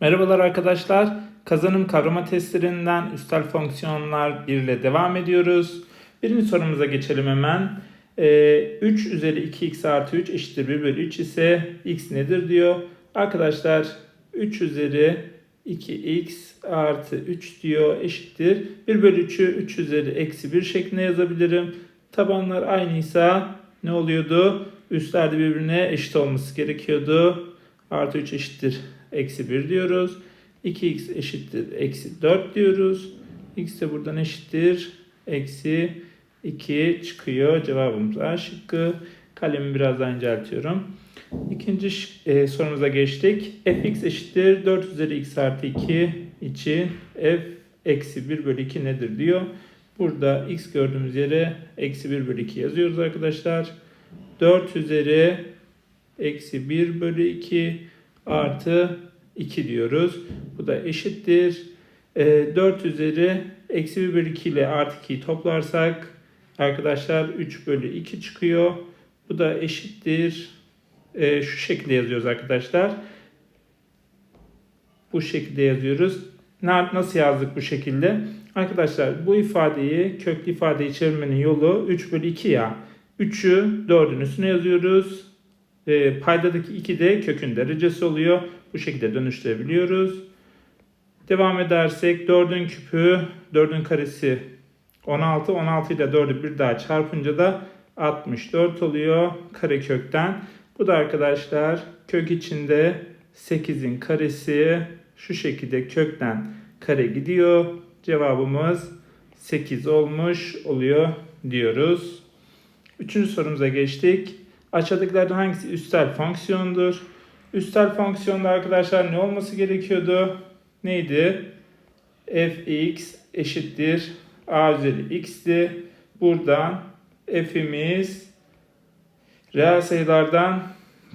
Merhabalar arkadaşlar. Kazanım kavrama testlerinden üstel fonksiyonlar 1 ile devam ediyoruz. Birinci sorumuza geçelim hemen. Ee, 3 üzeri 2x artı 3 eşittir 1 bölü 3 ise x nedir diyor. Arkadaşlar 3 üzeri 2x artı 3 diyor eşittir. 1 bölü 3'ü 3 üzeri eksi 1 şeklinde yazabilirim. Tabanlar aynıysa ne oluyordu? Üstlerde birbirine eşit olması gerekiyordu. Artı 3 eşittir eksi 1 diyoruz. 2x eşittir eksi 4 diyoruz. x de buradan eşittir eksi 2 çıkıyor. Cevabımız A şıkkı. Kalemi biraz daha inceltiyorum. İkinci e, sorumuza geçtik. fx eşittir 4 üzeri x artı 2 için f eksi 1 bölü 2 nedir diyor. Burada x gördüğümüz yere eksi 1 bölü 2 yazıyoruz arkadaşlar. 4 üzeri eksi 1 bölü 2 artı 2 diyoruz. Bu da eşittir. E, 4 üzeri eksi 1 bölü 2 ile artı 2'yi toplarsak arkadaşlar 3 bölü 2 çıkıyor. Bu da eşittir. E, şu şekilde yazıyoruz arkadaşlar. Bu şekilde yazıyoruz. Na- Nasıl yazdık bu şekilde? Arkadaşlar bu ifadeyi köklü ifadeyi çevirmenin yolu 3 bölü 2 ya. 3'ü 4'ün üstüne yazıyoruz. E, paydadaki 2 de kökün derecesi oluyor. Bu şekilde dönüştürebiliyoruz. Devam edersek 4'ün küpü 4'ün karesi 16. 16 ile 4'ü bir daha çarpınca da 64 oluyor karekökten. Bu da arkadaşlar kök içinde 8'in karesi şu şekilde kökten kare gidiyor. Cevabımız 8 olmuş oluyor diyoruz. Üçüncü sorumuza geçtik. Aşağıdakilerden hangisi üstel fonksiyondur? Üstel fonksiyonda arkadaşlar ne olması gerekiyordu? Neydi? fx eşittir a üzeri x'ti. Buradan f'imiz reel sayılardan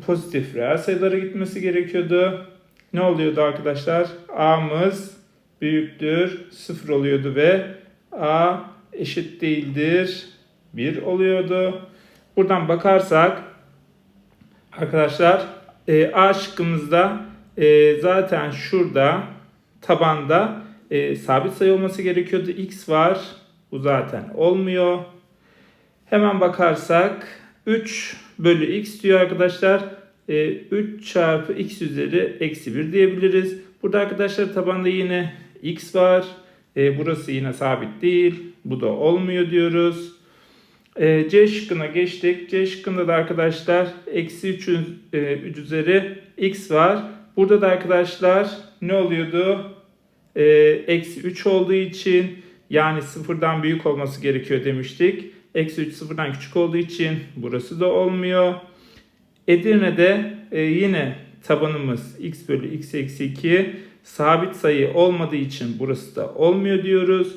pozitif reel sayılara gitmesi gerekiyordu. Ne oluyordu arkadaşlar? a'mız büyüktür 0 oluyordu ve a eşit değildir 1 oluyordu. Buradan bakarsak arkadaşlar e, A şıkkımızda e, zaten şurada tabanda e, sabit sayı olması gerekiyordu. X var. Bu zaten olmuyor. Hemen bakarsak 3 bölü x diyor arkadaşlar. E, 3 çarpı x üzeri eksi 1 diyebiliriz. Burada arkadaşlar tabanda yine x var. E, burası yine sabit değil. Bu da olmuyor diyoruz. E, C şıkkına geçtik. C şıkkında da arkadaşlar eksi 3 e, üzeri x var. Burada da arkadaşlar ne oluyordu? E, Eksi 3 olduğu için yani sıfırdan büyük olması gerekiyor demiştik. Eksi 3 sıfırdan küçük olduğu için burası da olmuyor. Edirne'de e, yine tabanımız x bölü x eksi 2 sabit sayı olmadığı için burası da olmuyor diyoruz.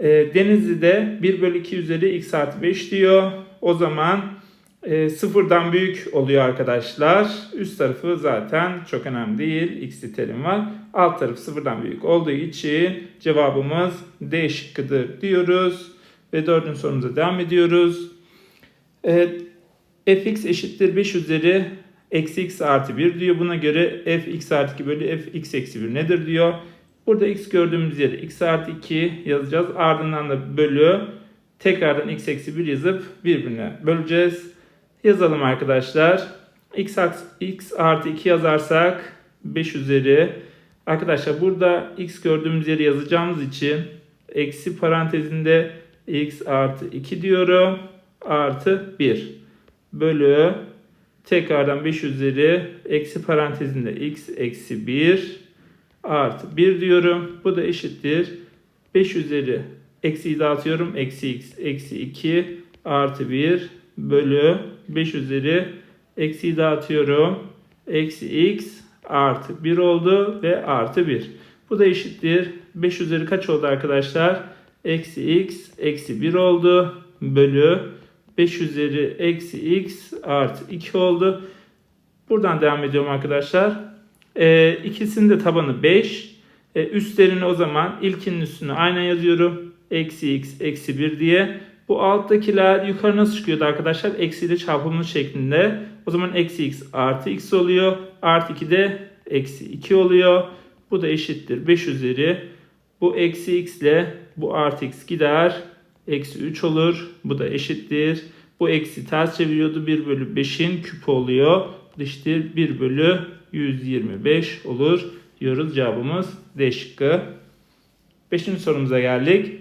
E, Denizli'de 1 bölü 2 üzeri x artı 5 diyor. O zaman e, sıfırdan büyük oluyor arkadaşlar. Üst tarafı zaten çok önemli değil. X'li terim var. Alt tarafı sıfırdan büyük olduğu için cevabımız D şıkkıdır diyoruz. Ve dördüncü sorumuza devam ediyoruz. Evet, fx eşittir 5 üzeri eksi x artı 1 diyor. Buna göre fx artı 2 bölü fx eksi 1 nedir diyor. Burada x gördüğümüz yere x artı 2 yazacağız. Ardından da bölü tekrardan x eksi 1 yazıp birbirine böleceğiz. Yazalım arkadaşlar. x, x artı 2 yazarsak 5 üzeri. Arkadaşlar burada x gördüğümüz yeri yazacağımız için eksi parantezinde x artı 2 diyorum. Artı 1 bölü tekrardan 5 üzeri eksi parantezinde x eksi 1 artı 1 diyorum. Bu da eşittir. 5 üzeri eksiyi dağıtıyorum. Eksi x eksi 2 artı 1 bölü 5 üzeri eksiyi dağıtıyorum. Eksi x artı 1 oldu ve artı 1. Bu da eşittir. 5 üzeri kaç oldu arkadaşlar? Eksi x eksi 1 oldu. Bölü 5 üzeri eksi x artı 2 oldu. Buradan devam ediyorum arkadaşlar. Ee, ikisinin de tabanı 5. Ee, üstlerini o zaman ilkinin üstüne aynen yazıyorum. Eksi x eksi 1 diye. Bu alttakiler yukarı nasıl çıkıyordu arkadaşlar? Eksi ile çarpımlı şeklinde. O zaman eksi x artı x oluyor. Artı 2 de eksi 2 oluyor. Bu da eşittir 5 üzeri. Bu eksi x ile bu artı x gider. Eksi 3 olur. Bu da eşittir. Bu eksi ters çeviriyordu. 1 bölü 5'in küpü oluyor. Bu da eşittir 1 bölü 125 olur diyoruz. Cevabımız D şıkkı. Beşinci sorumuza geldik.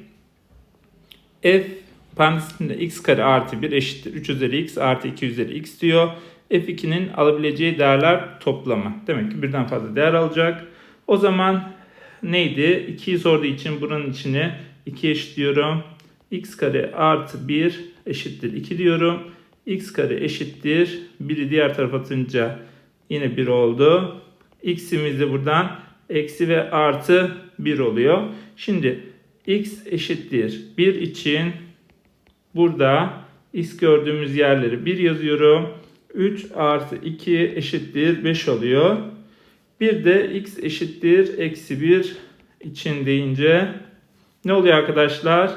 F parantezinde x kare artı 1 eşittir 3 üzeri x artı 2 üzeri x diyor. F2'nin alabileceği değerler toplamı. Demek ki birden fazla değer alacak. O zaman neydi? 2'yi sorduğu için bunun içine 2 eşitliyorum. x kare artı 1 eşittir 2 diyorum. x kare eşittir. 1'i diğer tarafa atınca yine 1 oldu. x'imiz de buradan eksi ve artı 1 oluyor. Şimdi x eşittir 1 için burada x gördüğümüz yerleri 1 yazıyorum. 3 artı 2 eşittir 5 oluyor. Bir de x eşittir eksi 1 için deyince ne oluyor arkadaşlar?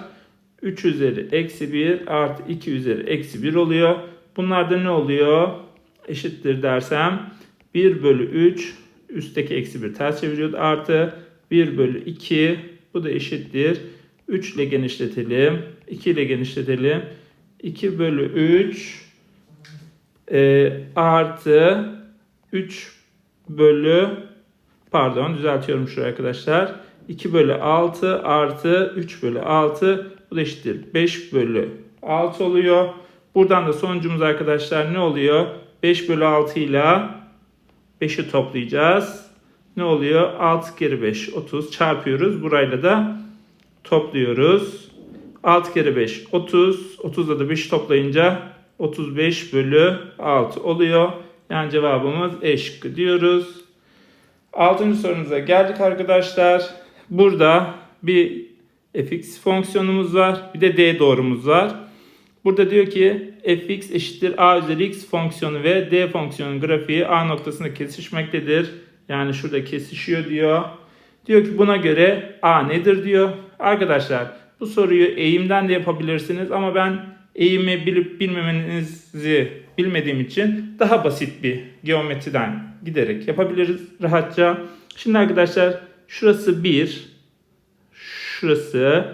3 üzeri eksi 1 artı 2 üzeri eksi 1 oluyor. Bunlarda ne oluyor? Eşittir dersem 1 bölü 3 üstteki eksi 1 ters çeviriyordu. Artı 1 bölü 2 bu da eşittir. 3 ile genişletelim. 2 ile genişletelim. 2 bölü 3 e, artı 3 bölü pardon düzeltiyorum şuraya arkadaşlar. 2 bölü 6 artı 3 bölü 6 bu da eşittir. 5 bölü 6 oluyor. Buradan da sonucumuz arkadaşlar ne oluyor? 5 bölü 6 ile 5'i toplayacağız. Ne oluyor? 6 kere 5 30 çarpıyoruz. Burayla da topluyoruz. 6 kere 5 30. 30'da da 5 toplayınca 35 bölü 6 oluyor. Yani cevabımız E şıkkı diyoruz. Altıncı sorumuza geldik arkadaşlar. Burada bir fx fonksiyonumuz var. Bir de d doğrumuz var. Burada diyor ki fx eşittir a üzeri x fonksiyonu ve d fonksiyonun grafiği a noktasında kesişmektedir. Yani şurada kesişiyor diyor. Diyor ki buna göre a nedir diyor. Arkadaşlar bu soruyu eğimden de yapabilirsiniz ama ben eğimi bilip bilmemenizi bilmediğim için daha basit bir geometriden giderek yapabiliriz rahatça. Şimdi arkadaşlar şurası 1, şurası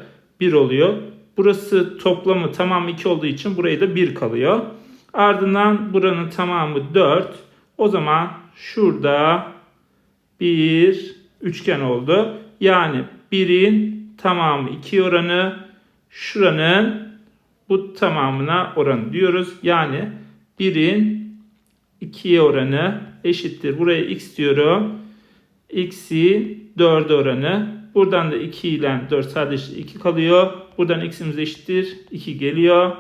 1 oluyor. Burası toplamı tamam 2 olduğu için burayı da 1 kalıyor. Ardından buranın tamamı 4. O zaman şurada bir üçgen oldu. Yani 1'in tamamı 2 oranı şuranın bu tamamına oranı diyoruz. Yani 1'in 2'ye oranı eşittir. Buraya x diyorum. x'in 4 oranı. Buradan da 2 ile 4 sadece 2 kalıyor. Buradan x'imiz eşittir. 2 geliyor.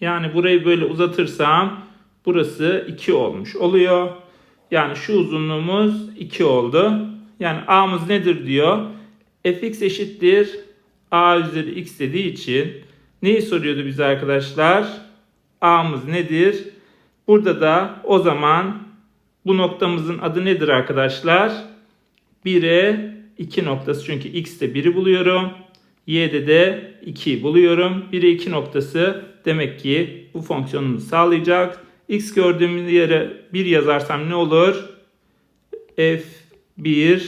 Yani burayı böyle uzatırsam burası 2 olmuş oluyor. Yani şu uzunluğumuz 2 oldu. Yani a'mız nedir diyor. fx eşittir a üzeri x dediği için neyi soruyordu bize arkadaşlar? a'mız nedir? Burada da o zaman bu noktamızın adı nedir arkadaşlar? 1'e 2 noktası çünkü x'te 1'i buluyorum. Y'de de 2'yi buluyorum. 1'e 2 noktası demek ki bu fonksiyonunu sağlayacak. X gördüğüm yere 1 yazarsam ne olur? F1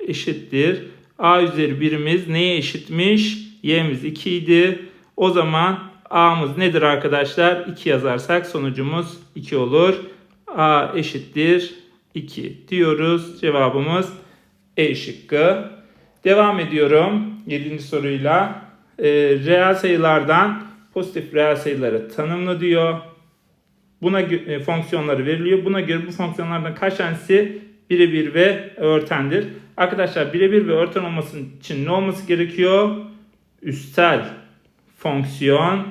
eşittir. A üzeri birimiz neye eşitmiş? Y'miz 2 idi. O zaman A'mız nedir arkadaşlar? 2 yazarsak sonucumuz 2 olur. A eşittir 2 diyoruz. Cevabımız E şıkkı. Devam ediyorum 7. soruyla. E, reel sayılardan pozitif reel sayıları tanımlı diyor. Buna e, fonksiyonları veriliyor. Buna göre bu fonksiyonlardan kaç tanesi birebir ve örtendir? Arkadaşlar birebir ve örten olması için ne olması gerekiyor? Üstel fonksiyon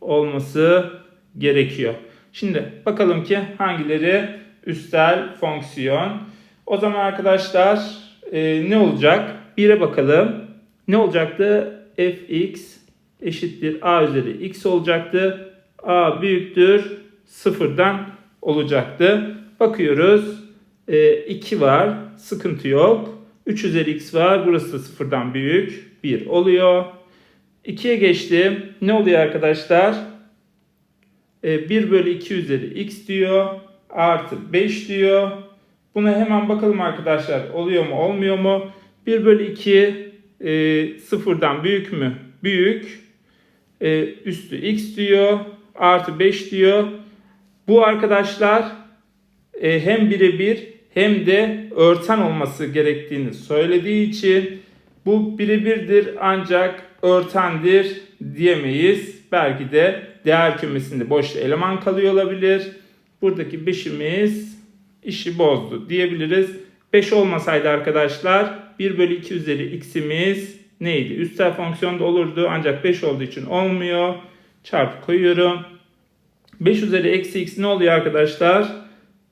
olması gerekiyor. Şimdi bakalım ki hangileri üstel fonksiyon. O zaman arkadaşlar e, ne olacak? 1'e bakalım. Ne olacaktı? fx eşittir a üzeri x olacaktı. a büyüktür sıfırdan olacaktı. Bakıyoruz. E, 2 var. Sıkıntı yok. 3 üzeri x var. Burası da sıfırdan büyük. 1 oluyor. 2'ye geçtim. Ne oluyor arkadaşlar? E, 1 bölü 2 üzeri x diyor. Artı 5 diyor. Buna hemen bakalım arkadaşlar. Oluyor mu olmuyor mu? 1 bölü 2 e, sıfırdan büyük mü? Büyük. E, üstü x diyor. Artı 5 diyor. Bu arkadaşlar e, hem birebir hem de örten olması gerektiğini söylediği için bu birebirdir ancak örtendir diyemeyiz. Belki de değer kümesinde boş eleman kalıyor olabilir. Buradaki 5'imiz işi bozdu diyebiliriz. 5 olmasaydı arkadaşlar 1 bölü 2 üzeri x'imiz neydi? Üstel fonksiyonda olurdu ancak 5 olduğu için olmuyor. Çarpı koyuyorum. 5 üzeri eksi x ne oluyor arkadaşlar?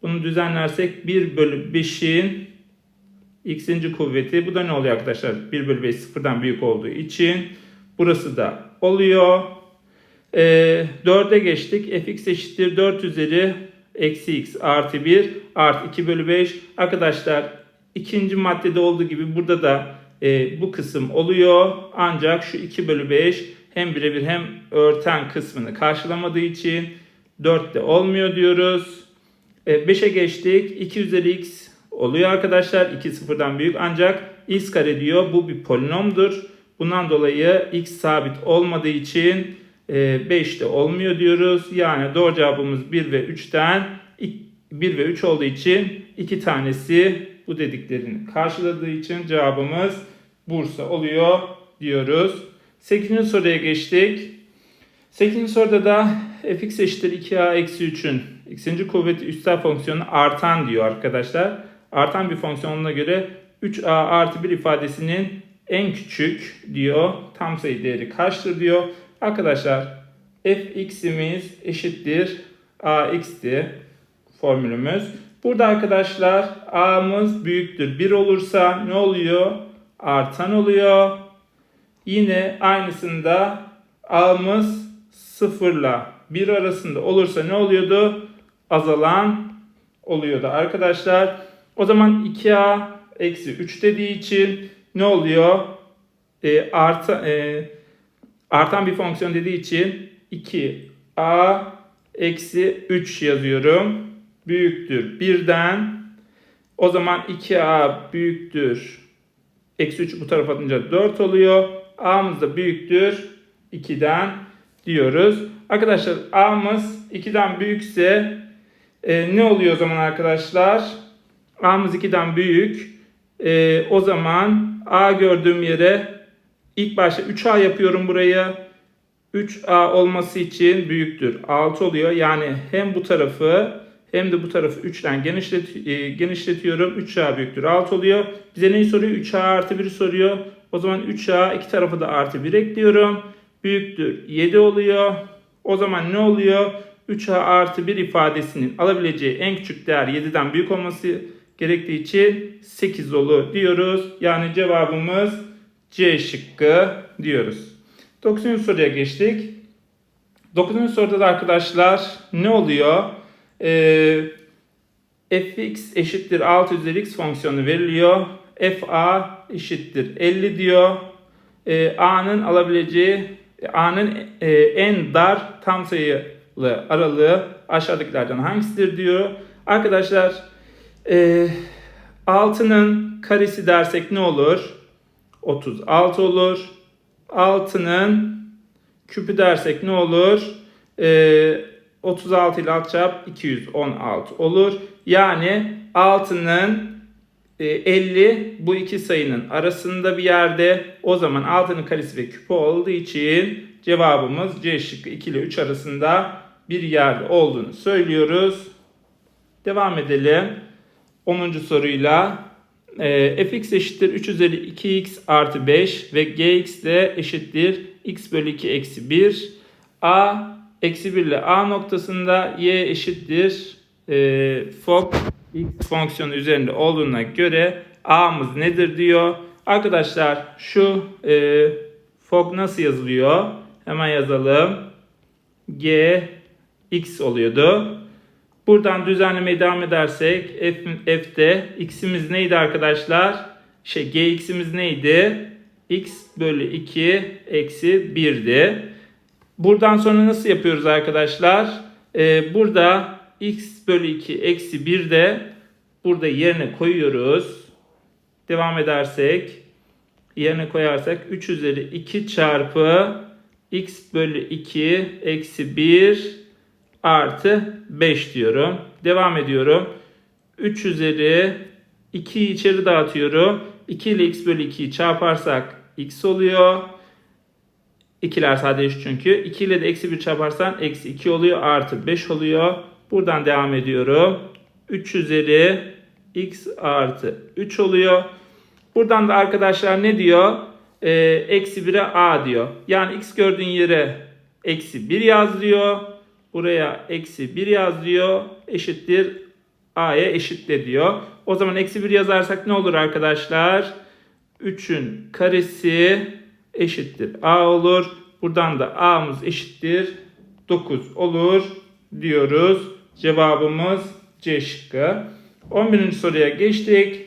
Bunu düzenlersek 1 bölü 5'in x'inci kuvveti. Bu da ne oluyor arkadaşlar? 1 bölü 5 sıfırdan büyük olduğu için. Burası da oluyor. Ee, 4'e geçtik. fx eşittir 4 üzeri eksi x artı 1 artı 2 bölü 5. Arkadaşlar ikinci maddede olduğu gibi burada da e, bu kısım oluyor. Ancak şu 2 bölü 5 hem birebir hem örten kısmını karşılamadığı için 4 de olmuyor diyoruz. E, 5'e geçtik. 2 üzeri x oluyor arkadaşlar. 2 sıfırdan büyük ancak x kare diyor. Bu bir polinomdur. Bundan dolayı x sabit olmadığı için 5 de olmuyor diyoruz. Yani doğru cevabımız 1 ve 3'ten 1 ve 3 olduğu için iki tanesi bu dediklerini karşıladığı için cevabımız Bursa oluyor diyoruz. 8. soruya geçtik. 8. soruda da fx eşittir 2a eksi 3'ün x'inci kuvveti üstel fonksiyonu artan diyor arkadaşlar. Artan bir fonksiyonuna göre 3a artı 1 ifadesinin en küçük diyor. Tam sayı değeri kaçtır diyor. Arkadaşlar fx'imiz eşittir ax'ti formülümüz. Burada arkadaşlar a'mız büyüktür 1 olursa ne oluyor? Artan oluyor. Yine aynısında a'mız 0 ile 1 arasında olursa ne oluyordu? Azalan oluyordu arkadaşlar. O zaman 2a eksi 3 dediği için ne oluyor? E, arta, e, artan bir fonksiyon dediği için 2a eksi 3 yazıyorum. Büyüktür 1'den. O zaman 2a büyüktür. Eksi 3 bu tarafa atınca 4 oluyor. a'mız da büyüktür 2'den diyoruz. Arkadaşlar a'mız 2'den büyükse e, ne oluyor o zaman arkadaşlar? a'mız 2'den büyük. E, o zaman a gördüğüm yere ilk başta 3a yapıyorum buraya. 3a olması için büyüktür. 6 oluyor. Yani hem bu tarafı hem de bu tarafı 3'ten genişlet, e, genişletiyorum. 3a büyüktür 6 oluyor. Bize neyi soruyor? 3a artı 1 soruyor. O zaman 3a iki tarafı da artı 1 ekliyorum. Büyüktür 7 oluyor. O zaman ne oluyor? 3a artı 1 ifadesinin alabileceği en küçük değer 7'den büyük olması gerektiği için 8 olur diyoruz. Yani cevabımız C şıkkı diyoruz. 9. soruya geçtik. 9. soruda da arkadaşlar ne oluyor? Ee, fx eşittir 6 üzeri x fonksiyonu veriliyor. fa eşittir 50 diyor. Ee, a'nın alabileceği a'nın e, en dar tam sayılı aralığı aşağıdakilerden hangisidir diyor. Arkadaşlar e, 6'nın karesi dersek ne olur? 36 olur. 6'nın küpü dersek ne olur? Ee, 36 ile alt çarp 216 olur. Yani 6'nın e, 50 bu iki sayının arasında bir yerde. O zaman 6'nın karesi ve küpü olduğu için cevabımız C şıkkı 2 ile 3 arasında bir yerde olduğunu söylüyoruz. Devam edelim. 10. soruyla e, fx eşittir 3 üzeri 2x artı 5 ve gx de eşittir x bölü 2 eksi 1. a eksi 1 ile a noktasında y eşittir e, fok x fonksiyonu üzerinde olduğuna göre a'mız nedir diyor. Arkadaşlar şu e, fok nasıl yazılıyor? Hemen yazalım. g x oluyordu. Buradan düzenlemeye devam edersek f, f'de x'imiz neydi arkadaşlar? Şey gx'imiz neydi? x bölü 2 eksi 1'di. Buradan sonra nasıl yapıyoruz arkadaşlar? Ee, burada x bölü 2 eksi 1'de burada yerine koyuyoruz. Devam edersek yerine koyarsak 3 üzeri 2 çarpı x bölü 2 eksi 1 artı 5 diyorum. Devam ediyorum. 3 üzeri 2'yi içeri dağıtıyorum. 2 ile x bölü 2'yi çarparsak x oluyor. İkiler sadece çünkü. 2 ile de eksi 1 çarparsan eksi 2 oluyor. Artı 5 oluyor. Buradan devam ediyorum. 3 üzeri x artı 3 oluyor. Buradan da arkadaşlar ne diyor? Ee, eksi 1'e a diyor. Yani x gördüğün yere eksi 1 yaz diyor. Buraya eksi 1 yaz diyor. Eşittir a'ya eşitle diyor. O zaman eksi 1 yazarsak ne olur arkadaşlar? 3'ün karesi eşittir a olur. Buradan da a'mız eşittir 9 olur diyoruz. Cevabımız C şıkkı. 11. soruya geçtik.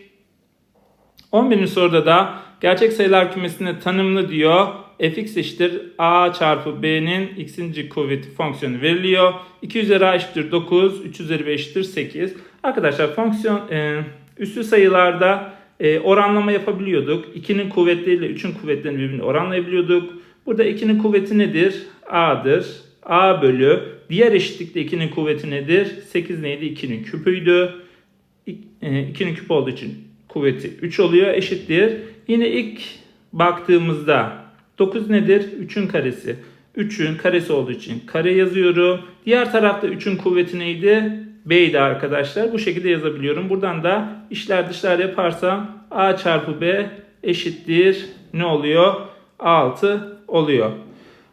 11. soruda da gerçek sayılar kümesine tanımlı diyor. fx eşittir a çarpı b'nin x'inci kuvveti fonksiyonu veriliyor. 2 üzeri a eşittir 9, 3 üzeri b eşittir 8. Arkadaşlar fonksiyon e, üslü sayılarda e, oranlama yapabiliyorduk. 2'nin kuvvetleriyle 3'ün kuvvetlerini birbirine oranlayabiliyorduk. Burada 2'nin kuvveti nedir? a'dır. a bölü diğer eşitlikte 2'nin kuvveti nedir? 8 neydi? 2'nin küpüydü. 2'nin küp olduğu için kuvveti 3 oluyor eşittir. Yine ilk baktığımızda 9 nedir? 3'ün karesi. 3'ün karesi olduğu için kare yazıyorum. Diğer tarafta 3'ün kuvveti neydi? B'ydi arkadaşlar. Bu şekilde yazabiliyorum. Buradan da işler dışlar yaparsam A çarpı B eşittir. Ne oluyor? 6 oluyor.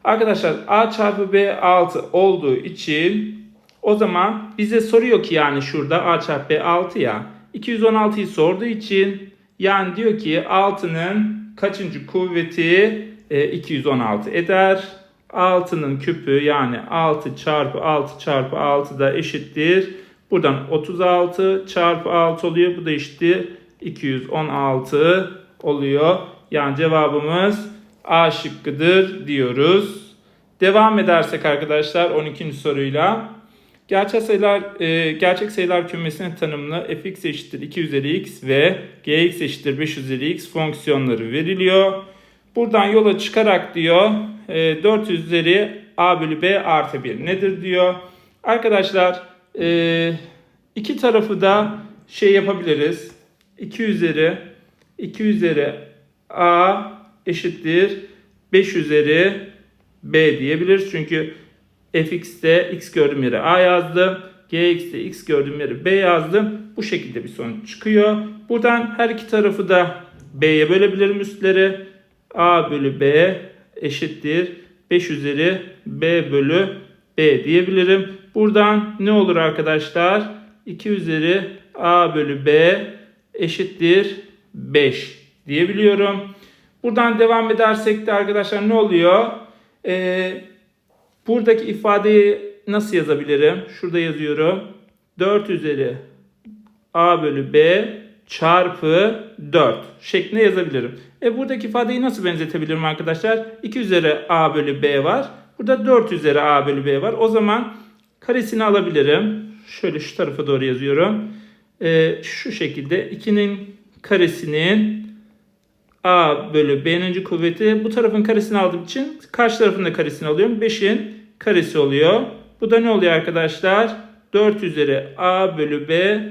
Arkadaşlar A çarpı B 6 olduğu için o zaman bize soruyor ki yani şurada A çarpı B 6 ya. 216'yı sorduğu için yani diyor ki 6'nın kaçıncı kuvveti e, 216 eder. 6'nın küpü yani 6 çarpı 6 çarpı 6 da eşittir. Buradan 36 çarpı 6 oluyor. Bu da eşittir 216 oluyor. Yani cevabımız A şıkkıdır diyoruz. Devam edersek arkadaşlar 12. soruyla. Gerçek sayılar e, gerçek sayılar kümesine tanımlı fx eşittir 2 üzeri x ve gx eşittir 5 üzeri x fonksiyonları veriliyor. Buradan yola çıkarak diyor e, 4 üzeri a bölü b artı 1 nedir diyor. Arkadaşlar e, iki tarafı da şey yapabiliriz. 2 üzeri 2 üzeri a eşittir 5 üzeri b diyebiliriz. Çünkü fx'te x gördüğüm yere a yazdım. gx'te x gördüğüm yere b yazdım. Bu şekilde bir sonuç çıkıyor. Buradan her iki tarafı da b'ye bölebilirim üstleri. a bölü b eşittir 5 üzeri b bölü b diyebilirim. Buradan ne olur arkadaşlar? 2 üzeri a bölü b eşittir 5 diyebiliyorum. Buradan devam edersek de arkadaşlar ne oluyor? Ee, buradaki ifadeyi nasıl yazabilirim? Şurada yazıyorum. 4 üzeri a bölü b çarpı 4 şeklinde yazabilirim. E buradaki ifadeyi nasıl benzetebilirim arkadaşlar? 2 üzeri a bölü b var. Burada 4 üzeri a bölü b var. O zaman karesini alabilirim. Şöyle şu tarafa doğru yazıyorum. E, şu şekilde 2'nin karesinin a bölü b'nin kuvveti bu tarafın karesini aldığım için karşı tarafın da karesini alıyorum. 5'in karesi oluyor. Bu da ne oluyor arkadaşlar? 4 üzeri a bölü b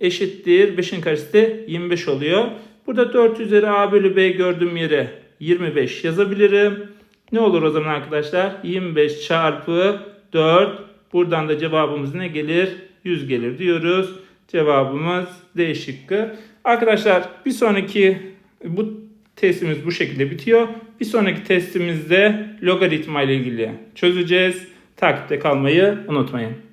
eşittir. 5'in karesi de 25 oluyor. Burada 4 üzeri a bölü b gördüğüm yere 25 yazabilirim. Ne olur o zaman arkadaşlar? 25 çarpı 4. Buradan da cevabımız ne gelir? 100 gelir diyoruz. Cevabımız D şıkkı. Arkadaşlar bir sonraki bu testimiz bu şekilde bitiyor. Bir sonraki testimizde logaritma ile ilgili çözeceğiz. Takipte kalmayı unutmayın.